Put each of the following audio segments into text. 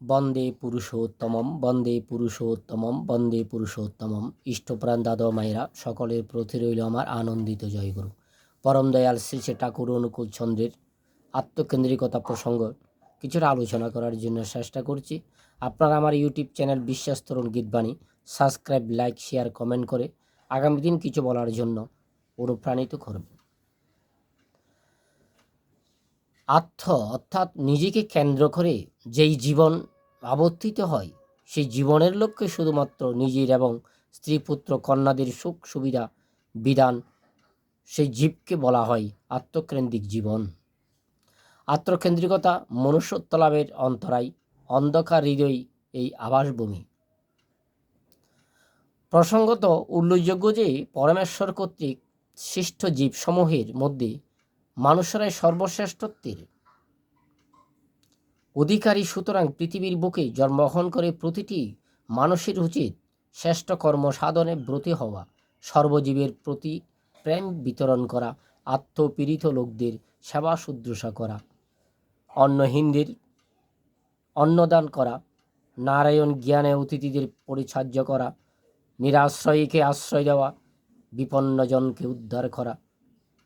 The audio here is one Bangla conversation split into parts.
বন্দে পুরুষোত্তমম বন্দে পুরুষোত্তমম বন্দে পুরুষোত্তমম। ইষ্টপ্রাণ দাদা মায়েরা, সকলের প্রতি রইল আমার আনন্দিত জয়গুরু পরম দয়াল শ্রী ঠাকুর অনুকূল চন্দ্রের আত্মকেন্দ্রিকতা প্রসঙ্গ কিছুটা আলোচনা করার জন্য চেষ্টা করছি। আপনারা আমার YouTube channel Biswas Tarun Geetbani subscribe, like, share, comment করে আগামী দিন কিছু বলার জন্য অনুপ্রাণিত করবেন আত্ম অর্থাৎ নিজেকে কেন্দ্র করে যেই জীবন আবর্তিত হয়, সেই জীবনের লক্ষ্যে শুধুমাত্র নিজের এবং স্ত্রী, পুত্র, কন্যাদের সুখ সুবিধা বিধান সেই জীবকে বলা হয় আত্মকেন্দ্রিক জীবন। আত্মকেন্দ্রিকতা মনুষ্যত্ব লাভের অন্তরায় অন্ধকার হৃদয় এই আবাসভূমি। প্রসঙ্গত উল্লেখযোগ্য যে পরমেশ্বর কর্তৃক সৃষ্ট জীবসমূহের মধ্যে মানুষেরাই সর্বশ্রেষ্ঠত্বের অধিকারী সুতরাং পৃথিবীর বুকে জন্মগ্রহণ করে প্রতিটি মানুষের উচিত শ্রেষ্ঠ কর্ম সাধনে ব্রতী হওয়া, সর্বজীবের প্রতি প্রেম বিতরণ করা, আত্মপীড়িত লোকদের সেবা শুশ্রূষা করা, অন্নহীনদের অন্নদান করা, নারায়ণ জ্ঞানে অতিথিদের পরিচার্য করা, নিরাশ্রয়ীকে আশ্রয় দেওয়া, বিপন্নজনকে উদ্ধার করা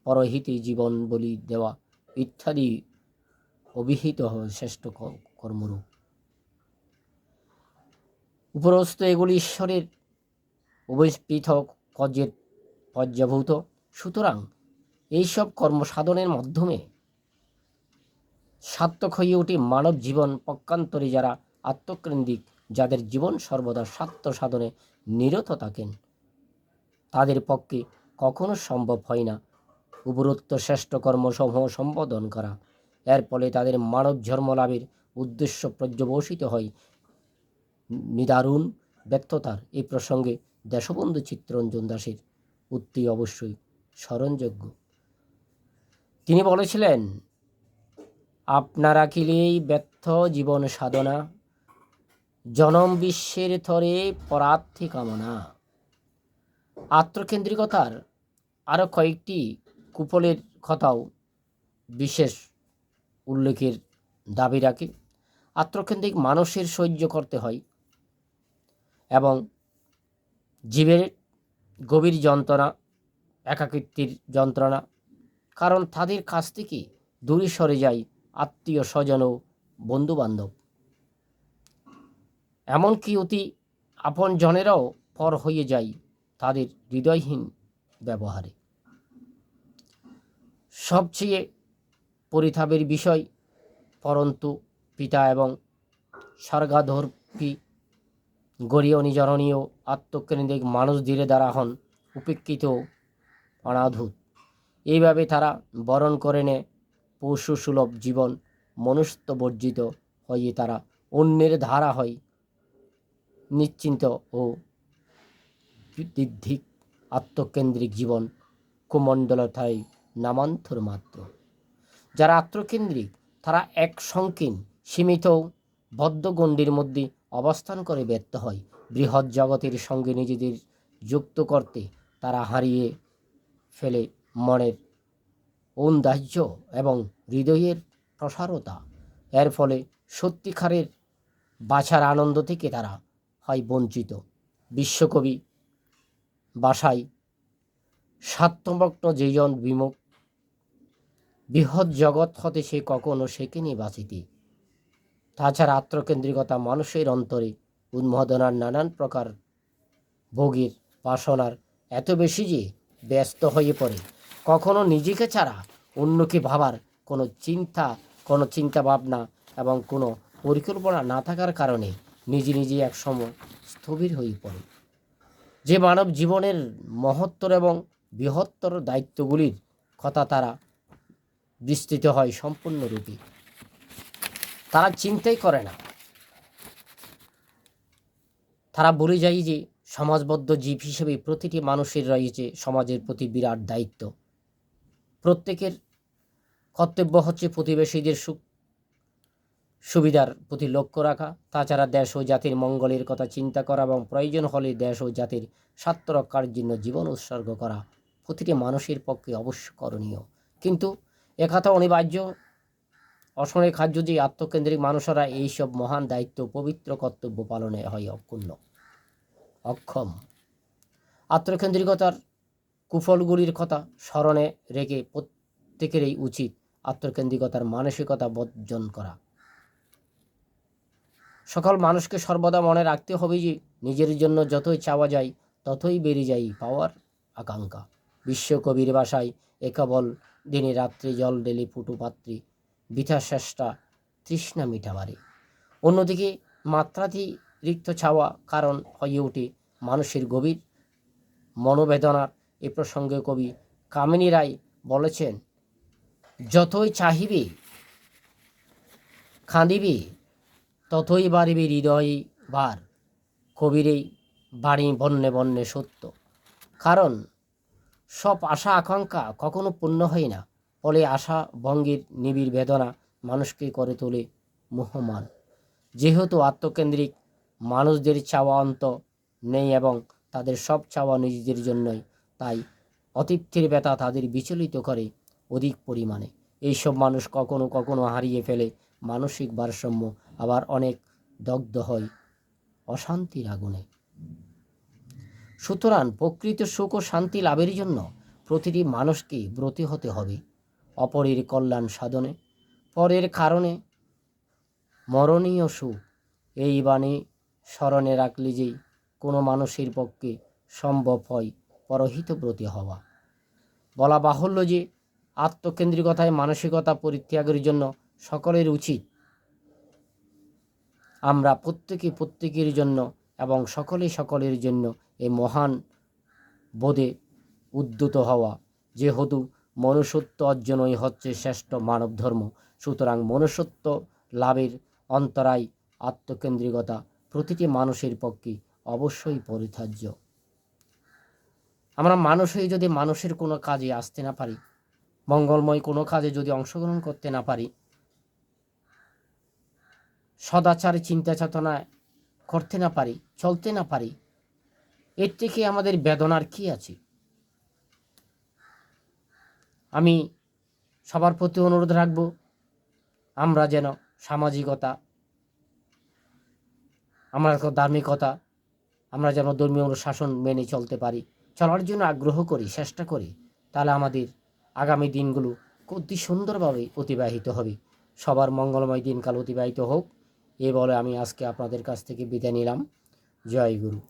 পরহিতে জীবন বলি দেওয়া ইত্যাদি অভিহিত শ্রেষ্ঠ কর্মরূপ। উপরস্থ এগুলি ঈশ্বরের পৃথক কার্যের পর্যাভূত সুতরাং এইসব কর্মসাধনের মাধ্যমে সার্থক হয়ে ওঠে মানব জীবন পক্ষান্তরে যারা আত্মকেন্দ্রিক, যাদের জীবন সর্বদা স্বার্থ সাধনে নিরত থাকেন, তাদের পক্ষে কখনো সম্ভব হয় না উপরোক্ত শ্রেষ্ঠ কর্মসমূহ সম্বোধন করা। এর ফলে তাদের মানব ধর্ম লাভের উদ্দেশ্য পর্যবসিত হয়। নিদারুণ ব্যর্থতার এই প্রসঙ্গে দেশবন্ধু চিত্তরঞ্জন দাসের উক্তি অবশ্যই স্মরণযোগ্য। তিনি বলেছিলেন, আপনারা কিলেই ব্যর্থ জীবন সাধনা, জনম বিশ্বের থরে পরার্থী কামনা। আত্মকেন্দ্রিকতার আরও কয়েকটি কুফলের কথাও বিশেষ উল্লেখের দাবি রাখে। আত্মকেন্দ্রিক মানুষের সহ্য করতে হয় এবং জীবের গভীর যন্ত্রণা একাকৃতির যন্ত্রণা, কারণ তাদের কাছ থেকে দূরে সরে যায় আত্মীয় স্বজন ও বন্ধুবান্ধব। এমনকি অতি আপন জনেরাও পর হয়ে যায় তাদের হৃদয়হীন ব্যবহারে। সবচেয়ে পরিতাপের বিষয় পরন্তু পিতা এবং স্বর্গাধর্পী গরীয়, নিজরণীয়, আত্মকেন্দ্রিক মানুষ ধীরে দ্বারা হন উপেক্ষিত অনাধূত। এইভাবে তারা বরণ করে নেয় পশু সুলভ জীবন, মনুষ্য বর্জিত হয়ে তারা অন্যের ধারা হয় নিশ্চিন্ত ও দিদ্ধিক আত্মকেন্দ্রিক জীবন কুমণ্ডলতায় নামান্তর মাত্র। যারা আত্মকেন্দ্রিক, তারা এক সংকীর্ণ, সীমিত বদ্ধগণ্ডির মধ্যে অবস্থান করে ব্যর্থ হয়। বৃহৎ জগতের সঙ্গে নিজেদের যুক্ত করতে তারা হারিয়ে ফেলে মনের ঔন্দাহ্য এবং হৃদয়ের প্রসারতা। এর ফলে সত্যিকারের বাছার আনন্দ থেকে তারা হয় বঞ্চিত। বিশ্বকবি বাসায় স্বার্থমগ্ন যেজন বিমুখ বৃহৎ জগৎ হতে সে কখনো শেখেনি বাঁচিতে। তাছাড়া আত্মকেন্দ্রিকতা মানুষের অন্তরে উন্মাদনার নানান প্রকার ভোগের বাসনার এত বেশি যে ব্যস্ত হয়ে পড়ে। কখনো নিজেকে ছাড়া অন্যকে ভাবার কোনো চিন্তা কোনো চিন্তা ভাবনা এবং কোনো পরিকল্পনা না থাকার কারণে নিজে নিজে একসময় স্থবির হয়ে পড়ে। যে মানব জীবনের মহত্তর এবং বৃহত্তর দায়িত্বগুলির কথা তারা বিস্তৃত হয় সম্পূর্ণরূপে। তারা চিন্তাই করে না। তারা বলে যায় যে, সমাজবদ্ধ জীব হিসেবে প্রতিটি মানুষের রয়েছে সমাজের প্রতি বিরাট দায়িত্ব। প্রত্যেকের কর্তব্য হচ্ছে প্রতিবেশীদের সুখ, সুবিধার প্রতি লক্ষ্য রাখা। তাছাড়া দেশ ও জাতির মঙ্গলের কথা চিন্তা করা এবং প্রয়োজন হলে দেশ ও জাতির স্বার্থ রক্ষার জন্য জীবন উৎসর্গ করা প্রতিটি মানুষের পক্ষে অবশ্য করণীয়। কিন্তু একথা অনিবার্য। অসময়ে খাদ্য যে আত্মকেন্দ্রিক মানুষেরা এইসব মহান দায়িত্ব, পবিত্র কর্তব্য পালনে হয় অক্ষুণ্ণ। অক্ষম। আত্মকেন্দ্রিকতার কুফলগুলির কথা স্মরণে রেখে প্রত্যেকেরই উচিত আত্মকেন্দ্রিকতার মানসিকতা বর্জন করা। সকল মানুষকে সর্বদা মনে রাখতে হবে যে, নিজের জন্য যতই চাওয়া যায়, ততই বেড়ে যায় পাওয়ার আকাঙ্ক্ষা। বিশ্বকবির ভাষায় এ কেবল দিনে রাত্রে জল ডেলি ফুটু পাত্রী বৃথা চেষ্টা তৃষ্ণা মিঠাবারে অন্যদিকে মাত্রাতিরিক্ত ছাওয়া কারণ হয়ে ওঠে মানুষের গভীর মনোবেদনার। এ প্রসঙ্গে কবি কামিনী রায় বলেছেন, যতই চাহিবে, খাঁদিবে, ততই বাড়িবে হৃদয়ে বার কবির এই বাণী বন্যে বন্যে সত্য। কারণ সব আশা আকাঙ্ক্ষা কখনো পূর্ণ হয় না, ফলে আশা ভঙ্গের নিবিড় বেদনা মানুষকে করে তোলে মোহমান। যেহেতু আত্মকেন্দ্রিক মানুষদের চাওয়া অন্ত নেই এবং তাদের সব চাওয়া নিজেদের জন্যই, তাই অতৃপ্তির ব্যথা তাদের বিচলিত করে অধিক পরিমাণে। এইসব মানুষ কখনো কখনো হারিয়ে ফেলে মানসিক ভারসাম্য, আবার অনেক দগ্ধ হয় অশান্তির আগুনে। সুতরাং প্রকৃত সুখ ও শান্তি লাভের জন্য প্রতিটি মানুষকে ব্রতী হতে হবে। অপরের কল্যাণ সাধনে, পরের কারণে মরণীয় সুখ। এই বাণী স্মরণে রাখলে যেই কোনো মানুষের পক্ষে সম্ভব হয় পরহিত ব্রতী হওয়া। বলা বাহুল্য যে আত্মকেন্দ্রিকতায় মানসিকতা পরিত্যাগের জন্য সকলের উচিত। আমরা প্রত্যেকে প্রত্যেকের জন্য এবং সকলে সকলের জন্য এই মহান বোধে উদ্যত হওয়া। যেহেতু মনুষ্যত্ব অর্জনই হচ্ছে শ্রেষ্ঠ মানব ধর্ম সুতরাং মনুষ্যত্ব লাভের অন্তরায় আত্মকেন্দ্রিকতা প্রতিটি মানুষের পক্ষে অবশ্যই পরিধার্য। আমরা মানুষ হয়ে যদি মানুষের কোনো কাজে আসতে না পারি, মঙ্গলময় কোনো কাজে যদি অংশগ্রহণ করতে না পারি, সদাচার চিন্তা চেতনা করতে না পারি, চলতে না পারি এর থেকে আমাদের বেদনার কি আছে? আমি সবার প্রতি অনুরোধ রাখব, আমরা যেন সামাজিকতা, আমরা ধার্মিকতা, আমরা যেন ধর্মীয় অনুশাসন মেনে চলতে পারি। চলার জন্য আগ্রহ করি, চেষ্টা করি, তাহলে আমাদের আগামী দিনগুলো অতি সুন্দরভাবে অতিবাহিত হবে। সবার মঙ্গলময় দিনকাল অতিবাহিত হোক, এ বলে আমি আজকে আপনাদের কাছ থেকে বিদায় নিলাম। জয় গুরু।